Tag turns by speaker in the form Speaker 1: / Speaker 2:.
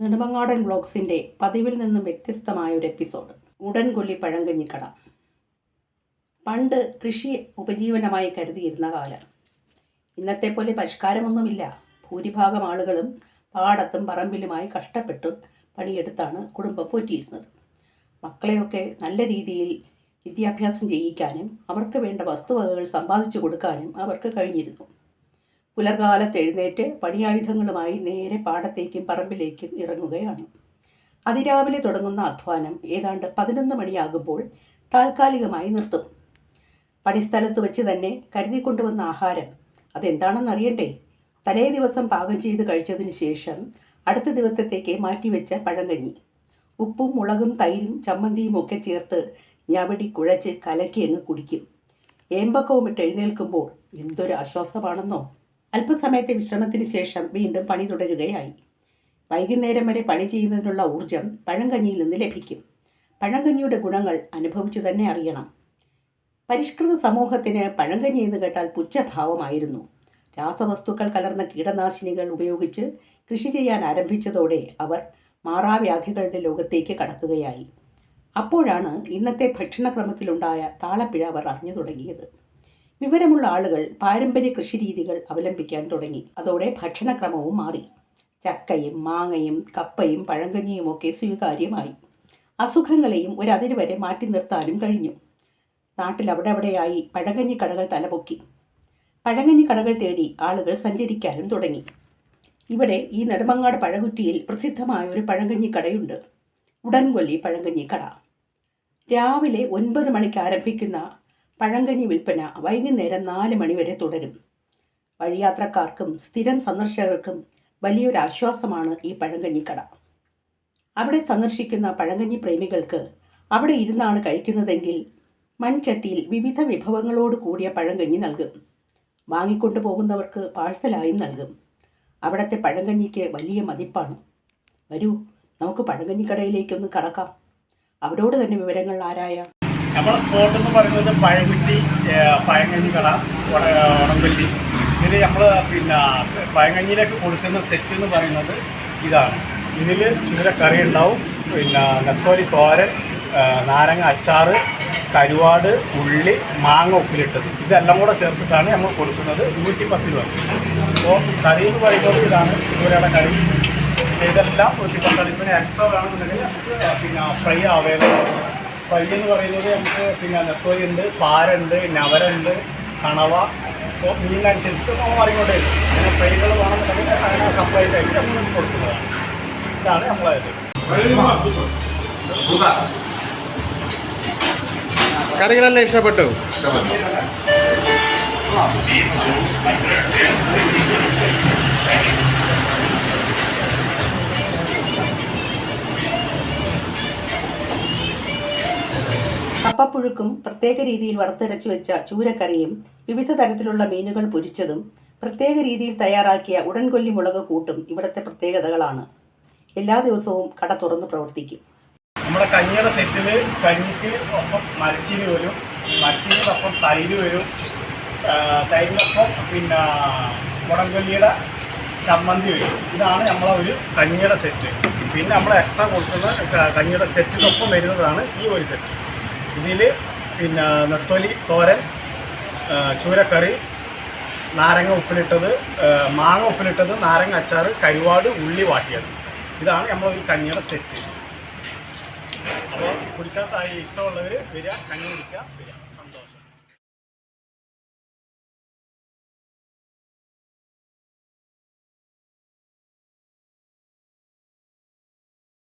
Speaker 1: നെടുമങ്ങാടൻ ബ്ലോഗ്സിന്റെ പതിവിൽ നിന്നും വ്യത്യസ്തമായ ഒരു എപ്പിസോഡ്. ഉടൻ കൊല്ലി പഴങ്കഞ്ഞിക്കട. പണ്ട് കൃഷി ഉപജീവനമായി കരുതിയിരുന്ന കാലം. ഇന്നത്തെ പോലെ പരിഷ്കാരമൊന്നുമില്ല. ഭൂരിഭാഗം ആളുകളും പാടത്തും പറമ്പിലുമായി കഷ്ടപ്പെട്ട് പണിയെടുത്താണ് കുടുംബം പോറ്റിയിരുന്നത്. മക്കളെയൊക്കെ നല്ല രീതിയിൽ വിദ്യാഭ്യാസം ചെയ്യിക്കാനും അവർക്ക് വേണ്ട വസ്തുവകകൾ സമ്പാദിച്ചു കൊടുക്കാനും അവർക്ക് കഴിഞ്ഞിരുന്നു. പുലർകാലത്ത് എഴുന്നേറ്റ് പണിയായുധങ്ങളുമായി നേരെ പാടത്തേക്കും പറമ്പിലേക്കും ഇറങ്ങുകയാണ്. അതിരാവിലെ തുടങ്ങുന്ന അധ്വാനം ഏതാണ്ട് പതിനൊന്ന് മണിയാകുമ്പോൾ താൽക്കാലികമായി നിർത്തും. പണിസ്ഥലത്ത് വെച്ച് തന്നെ കരുതി കൊണ്ടുവന്ന ആഹാരം അതെന്താണെന്ന് അറിയണ്ടേ? തലേ ദിവസം പാകം ചെയ്ത് കഴിച്ചതിന് ശേഷം അടുത്ത ദിവസത്തേക്ക് മാറ്റിവെച്ച പഴങ്കഞ്ഞി. ഉപ്പും മുളകും തൈരും ചമ്മന്തിയും ഒക്കെ ചേർത്ത് ഞവടി കുഴച്ച് കലക്കി അങ്ങ് കുടിക്കും. ഏമ്പക്കവും ഇട്ട് എഴുന്നേൽക്കുമ്പോൾ എന്തൊരു ആശ്വാസമാണെന്നോ? അല്പസമയത്തെ വിശ്രമത്തിന് ശേഷം വീണ്ടും പണി തുടരുകയായി. വൈകുന്നേരം വരെ പണി ചെയ്യുന്നതിനുള്ള ഊർജം പഴങ്കഞ്ഞിയിൽ നിന്ന് ലഭിക്കും. പഴങ്കഞ്ഞിയുടെ ഗുണങ്ങൾ അനുഭവിച്ചു തന്നെ അറിയണം. പരിഷ്കൃത സമൂഹത്തിന് പഴങ്കഞ്ഞി എന്ന് കേട്ടാൽ പുച്ഛഭാവമായിരുന്നു. രാസവസ്തുക്കൾ കലർന്ന കീടനാശിനികൾ ഉപയോഗിച്ച് കൃഷി ചെയ്യാൻ ആരംഭിച്ചതോടെ അവർ മാറാവ്യാധികളുടെ ലോകത്തേക്ക് കടക്കുകയായി. അപ്പോഴാണ് ഇന്നത്തെ ഭക്ഷണക്രമത്തിലുണ്ടായ താളപ്പിഴ അവർ അറിഞ്ഞു തുടങ്ങിയത്. വിവരമുള്ള ആളുകൾ പാരമ്പര്യ കൃഷിരീതികൾ അവലംബിക്കാൻ തുടങ്ങി. അതോടെ ഭക്ഷണക്രമവും മാറി. ചക്കയും മാങ്ങയും കപ്പയും പഴങ്കഞ്ഞിയും ഒക്കെ സ്വീകാര്യമായി. അസുഖങ്ങളെയും ഒരതിര് വരെ മാറ്റി നിർത്താനും കഴിഞ്ഞു. നാട്ടിൽ അവിടെ അവിടെയായി പഴങ്കഞ്ഞി കടകൾ തലപൊക്കി. പഴങ്കഞ്ഞി കടകൾ തേടി ആളുകൾ സഞ്ചരിക്കാനും തുടങ്ങി. ഇവിടെ ഈ നെടുമങ്ങാട് പഴകുറ്റിയിൽ പ്രസിദ്ധമായ ഒരു പഴങ്കഞ്ഞി കടയുണ്ട്. ഉടൻകൊല്ലി പഴങ്കഞ്ഞി കട. രാവിലെ ഒൻപത് മണിക്ക് ആരംഭിക്കുന്ന പഴങ്കഞ്ഞി വിൽപ്പന വൈകുന്നേരം നാല് മണിവരെ തുടരും. വഴിയാത്രക്കാർക്കും സ്ഥിരം സന്ദർശകർക്കും വലിയൊരു ആശ്വാസമാണ് ഈ പഴങ്കഞ്ഞിക്കട അവിടെ സന്ദർശിക്കുന്ന പഴങ്കഞ്ഞി പ്രേമികൾക്ക് അവിടെ ഇരുന്നാണ് കഴിക്കുന്നതെങ്കിൽ മൺചട്ടിയിൽ വിവിധ വിഭവങ്ങളോട് കൂടിയ പഴങ്കഞ്ഞി നൽകും. വാങ്ങിക്കൊണ്ടു പോകുന്നവർക്ക് പാഴ്സലായും നൽകും. അവിടുത്തെ പഴങ്കഞ്ഞിക്ക് വലിയ മതിപ്പാണ്. വരൂ നമുക്ക് പഴങ്കഞ്ഞിക്കടയിലേക്കൊന്ന് കടക്കാം. അവരോട് തന്നെ വിവരങ്ങൾ ആരായാം
Speaker 2: നമ്മുടെ സ്പോട്ട് എന്ന് പറയുന്നത് പഴകുറ്റി പഴങ്കഞ്ഞി കട ഉണമ്പല്ലി ഇതിൽ നമ്മൾ പിന്നെ പഴങ്കഞ്ഞിയിലേക്ക് കൊടുക്കുന്ന സെറ്റ് എന്ന് പറയുന്നത് ഇതാണ്. ഇതിൽ ചൂരക്കറി ഉണ്ടാവും. പിന്നെ നെത്തോലി തോരൻ നാരങ്ങ അച്ചാറ് കരുവാട് ഉള്ളി മാങ്ങ ഉപ്പിലിട്ടത്. ഇതെല്ലാം കൂടെ ചേർത്തിട്ടാണ് നമ്മൾ കൊടുക്കുന്നത് നൂറ്റി പത്ത് രൂപ. അപ്പോൾ കറി എന്ന് പറയുന്നത് ഇതാണ്. ചൂരയുടെ കറി. ഇതെല്ലാം നൂറ്റി പത്ത് പിന്നെ എക്സ്ട്രാ വേണമെന്നുണ്ടെങ്കിൽ പിന്നെ ഫ്രൈ അവൈലബിൾ ഫ്രൈ എന്ന് പറയുന്നത് നമുക്ക് പിന്നെ നെത്തോലി ഉണ്ട് പാരുണ്ട് നവരുണ്ട് കണവ. അപ്പോൾ മീനിനനുസരിച്ചിട്ട് നമ്മൾ മാറിക്കൊണ്ടേ അങ്ങനെ ഫ്രൈകൾ വേണമെന്നുണ്ടെങ്കിൽ അങ്ങനെ സെപ്പറേറ്റ് ആയിട്ട് നമ്മൾ കൊടുക്കുന്നതാണ്. ഇതാണ് നമ്മളത്
Speaker 3: കറികളെല്ലാം ഇഷ്ടപ്പെട്ടു?
Speaker 1: കപ്പപ്പുഴുക്കും പ്രത്യേക രീതിയിൽ വറുത്തരച്ചു വെച്ച ചൂരക്കറിയും വിവിധ തരത്തിലുള്ള മീനുകൾ പൊരിച്ചതും പ്രത്യേക രീതിയിൽ തയ്യാറാക്കിയ ഉടൻകൊല്ലി മുളക് കൂട്ടും ഇവിടുത്തെ പ്രത്യേകതകളാണ്. എല്ലാ ദിവസവും കട തുറന്ന് പ്രവർത്തിക്കും.
Speaker 2: നമ്മുടെ കഞ്ഞിയുടെ സെറ്റിൽ കഞ്ഞിക്ക് ഒപ്പം മരച്ചീനി വരും മരച്ചീനിക്കൊപ്പം തൈര് വരും തൈരിനൊപ്പം പിന്നെ മുടങ്കൊല്ലിയുടെ ചമ്മന്തി വരും. ഇതാണ് നമ്മളെ ഒരു കഞ്ഞിയുടെ സെറ്റ്. പിന്നെ നമ്മൾ എക്സ്ട്രാ കൊടുക്കുന്ന കഞ്ഞിയുടെ സെറ്റിനൊപ്പം വരുന്നതാണ് ഈ ഒരു സെറ്റ്. ഇതിൽ പിന്നെ നെത്തോലി തോരൻ ചൂരക്കറി നാരങ്ങ ഉപ്പിലിട്ടത് മാങ്ങ ഉപ്പിലിട്ടത് നാരങ്ങ അച്ചാർ കരുവാട് ഉള്ളി വാട്ടിയത്. ഇതാണ് നമ്മളൊരു കഞ്ഞിയുടെ സെറ്റ്. അപ്പോൾ കുടിക്കാത്ത ഇഷ്ടമുള്ളവർ വരിക കഞ്ഞി കുടിക്കുക വരിക.